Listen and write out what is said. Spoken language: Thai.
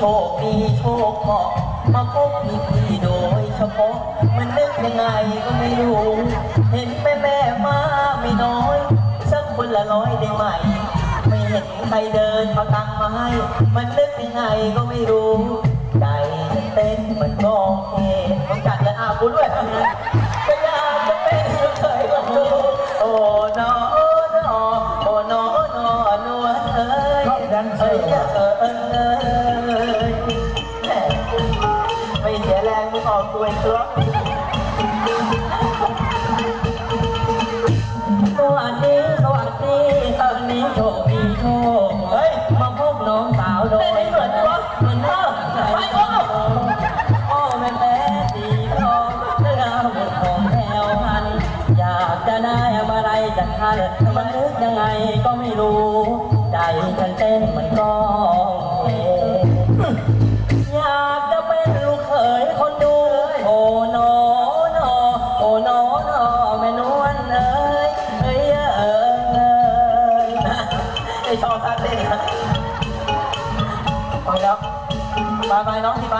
ชคดีโชคเหมาะมาพบพี่พี่โดยเฉพาะ มันนึกยังไงก็ไม่รู้ เห็นแม่แม่มาไม่น้อย สักคนละร้อยได้ไหม ไม่เห็นใครเดินเอาตังมาให้ มันนึกยังไงก็ไม่รู้ ใจเต้นเหมือนกองเพลงต้องจั ยชอบแดนเอ้ยเออเออเออไม่เสียแรงมึงออกตัวเองครับสวัสดีสวัสดีตอนนี้โชคดีโชคเฮ้ยมาพบน้องสาวโดยเหมือนวะเหมือนเธอไปโอ้โอ้แม่แม่สีทองเรื่องราวบทของแถวพันอยากจะได้อะไรจากท่านมันนึกยังไงก็ไม่รู้ ทันเต้นมือนกลองเพลงอยากจะเป็นลูกเขยคนดู โอ้โนโนโอ้โนโนแม่นวลเอ้ยเอ้ยเอ้ยเอ้ยไอชอบท่าเต้นนะไปแล้วไปไปน้องที่ไป